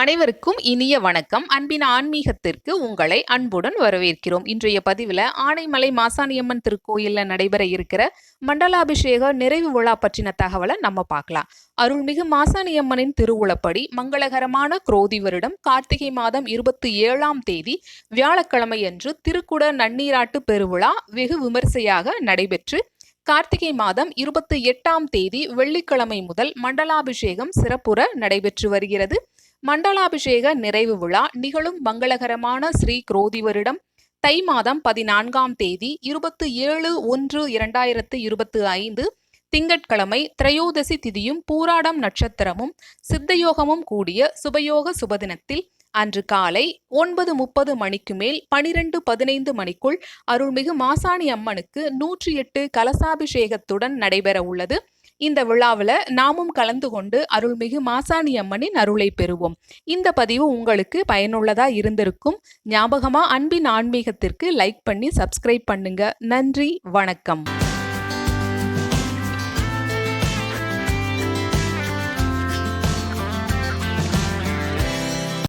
அனைவருக்கும் இனிய வணக்கம். அன்பின் ஆன்மீகத்திற்கு உங்களை அன்புடன் வரவேற்கிறோம். இன்றைய பதிவில் ஆனைமலை மாசாணியம்மன் திருக்கோயிலில் நடைபெற இருக்கிற மண்டலாபிஷேக நிறைவு விழா பற்றின தகவலை நம்ம பார்க்கலாம். அருள்மிகு மாசாணியம்மனின் திருவுளப்படி மங்களகரமான குரோதி வருடம் கார்த்திகை மாதம் இருபத்தி ஏழாம் தேதி வியாழக்கிழமை அன்று திருக்குட நன்னீராட்டு பெருவிழா வெகு விமரிசையாக நடைபெற்று கார்த்திகை மாதம் இருபத்தி எட்டாம் தேதி வெள்ளிக்கிழமை முதல் மண்டலாபிஷேகம் சிறப்புற நடைபெற்று வருகிறது. மண்டலாபிஷேக நிறைவு விழா நிகழும் மங்களகரமான ஸ்ரீ குரோதி வருடம் தை மாதம் பதினான்காம் தேதி இருபத்தி ஏழு ஒன்று இரண்டாயிரத்து இருபத்தி ஐந்து திங்கட்கிழமை திரையோதசி திதியும் பூராடம் நட்சத்திரமும் சித்தயோகமும் கூடிய சுபயோக சுபதினத்தில் அன்று காலை ஒன்பது முப்பது மணிக்கு மேல் பனிரெண்டு பதினைந்து மணிக்குள் அருள்மிகு மாசாணி அம்மனுக்கு நூற்றி எட்டு கலசாபிஷேகத்துடன் நடைபெற உள்ளது இந்த விழாவில் நாமும் கலந்து கொண்டு அருள்மிகு மாசாணி அம்மனின் அருளை பெறுவோம். இந்த பதிவு உங்களுக்கு பயனுள்ளதாக இருந்திருக்கும். ஞாபகமாக அன்பின் ஆன்மீகத்திற்கு லைக் பண்ணி சப்ஸ்கிரைப் பண்ணுங்க. நன்றி வணக்கம்.